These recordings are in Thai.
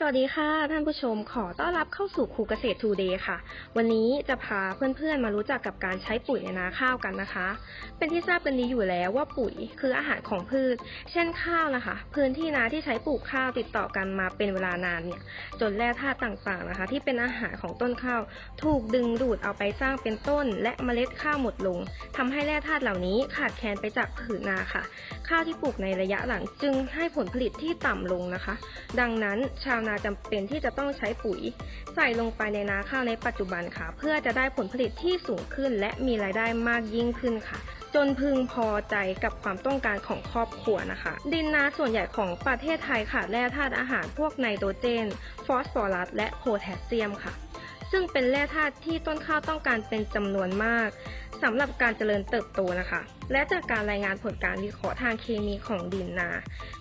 สวัสดีค่ะท่านผู้ชมขอต้อนรับเข้าสู่ครูเกษตรทูเดย์ค่ะ วันนี้จะพาเพื่อนๆมารู้จักกับการใช้ปุ๋ยในนาข้าวกันนะคะ เป็นที่ทราบกันดีอยู่แล้วว่าปุ๋ยคืออาหารของพืช เช่นข้าวนะคะ พื้นที่นาที่ใช้ปลูกข้าวติดต่อกันมาเป็นเวลานานเนี่ยจนแร่ธาตุต่างๆนะคะ ที่เป็นอาหารของต้นข้าว ถูกดึงดูดเอาไปสร้างเป็นต้น และเมล็ดข้าวหมดลงทำให้แร่ธาตุเหล่านี้ขาดแคลนไปจากผืนนาค่ะ ข้าวที่ปลูกในระยะหลังจึงให้ผลผลิตที่ต่ำลงนะคะ ดังนั้นชาวนาจำเป็นที่จะต้องใช้ปุ๋ย ใส่ลงไปในนาข้าวในปัจจุบันค่ะ เพื่อจะได้ผลผลิตที่สูงขึ้น และมีรายได้มากยิ่งขึ้นค่ะ จนพึงพอใจกับความต้องการของครอบครัวนะคะ ดินนาส่วนใหญ่ของประเทศไทยขาดแร่ธาตุอาหารพวกไนโตรเจน ฟอสฟอรัสและโพแทสเซียมค่ะ ซึ่งเป็นแร่ธาตุที่ต้นข้าวต้องการเป็นจำนวนมากสำหรับการเจริญเติบโตนะคะ และจากการรายงานผลการวิเคราะห์ทางเคมีของดินนา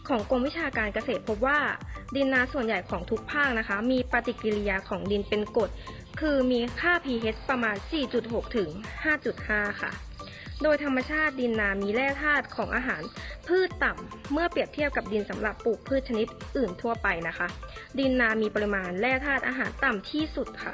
ของกรมวิชาการเกษตรพบว่า ดินนาส่วนใหญ่ของทุกภาคนะคะ มีปฏิกิริยาของดินเป็นกรดคือมีค่า pH ประมาณ 4.6 ถึง 5.5 ค่ะ โดยธรรมชาติดินนามีแร่ธาตุของอาหาร พืชต่ำเมื่อเปรียบเทียบกับดินสำหรับปลูกพืชชนิดอื่นทั่วไปนะคะ ดินนามีปริมาณแร่ธาตุอาหารต่ำที่สุดค่ะ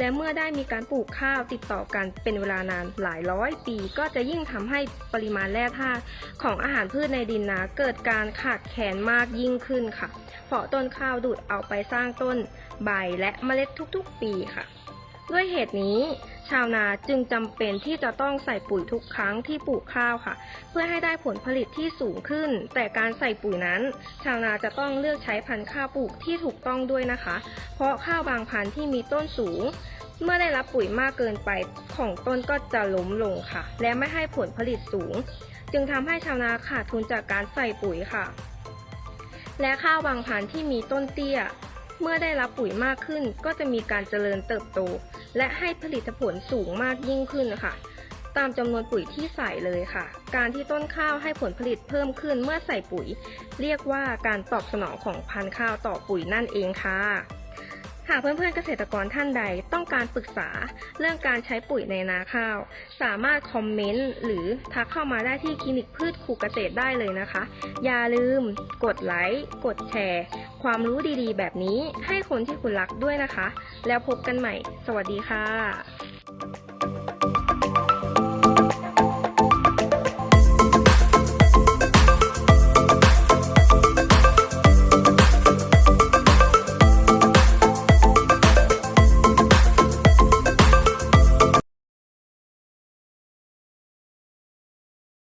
และเมื่อได้มีการปลูกข้าวติดต่อกันเป็นเวลานานหลายร้อยปี ก็จะยิ่งทำให้ปริมาณแร่ธาตุของอาหารพืชในดินนาเกิดการขาดแคลนมากยิ่งขึ้นค่ะ เพราะต้นข้าวดูดเอาไปสร้างต้นใบและเมล็ดทุกๆ ปีค่ะ ด้วยเหตุนี้ ชาวนาจึงจำเป็นที่จะต้องใส่ปุ๋ยทุกครั้งที่ปลูกข้าวค่ะ เพื่อให้ได้ผลผลิตที่สูงขึ้น แต่การใส่ปุ๋ยนั้น ชาวนาจะต้องเลือกใช้พันธุ์ข้าวปลูกที่ถูกต้องด้วยนะคะ เพราะข้าวบางพันธุ์ที่มีต้นสูงเมื่อได้รับปุ๋ยมากเกินไปของต้นก็จะล้มลงค่ะ และไม่ให้ผลผลิตสูง จึงทำให้ชาวนาขาดทุนจากการใส่ปุ๋ยค่ะ และข้าวบางพันธุ์ที่มีต้นเตี้ย เมื่อได้รับปุ๋ยมากขึ้น ก็จะมีการเจริญเติบโต และให้ผลิตผลสูงมากยิ่งขึ้นค่ะตามจำนวนปุ๋ยที่ใส่เลยค่ะ การที่ต้นข้าวให้ผลผลิตเพิ่มขึ้นเมื่อใส่ปุ๋ย เรียกว่าการตอบสนองของพันธุ์ข้าวต่อปุ๋ยนั่นเองค่ะ หากเพื่อนๆเกษตรกรท่านใดต้องการปรึกษาเรื่องการใช้ปุ๋ยในนาข้าว สามารถคอมเมนต์ หรือทักเข้ามาได้ที่คลินิกพืชขู่เกษตรได้เลยนะคะ อย่าลืม กดไลค์ กดแชร์ ความรู้ดีๆ แบบนี้ให้คนที่คุณรักด้วยนะคะ แล้วพบกันใหม่ สวัสดีค่ะ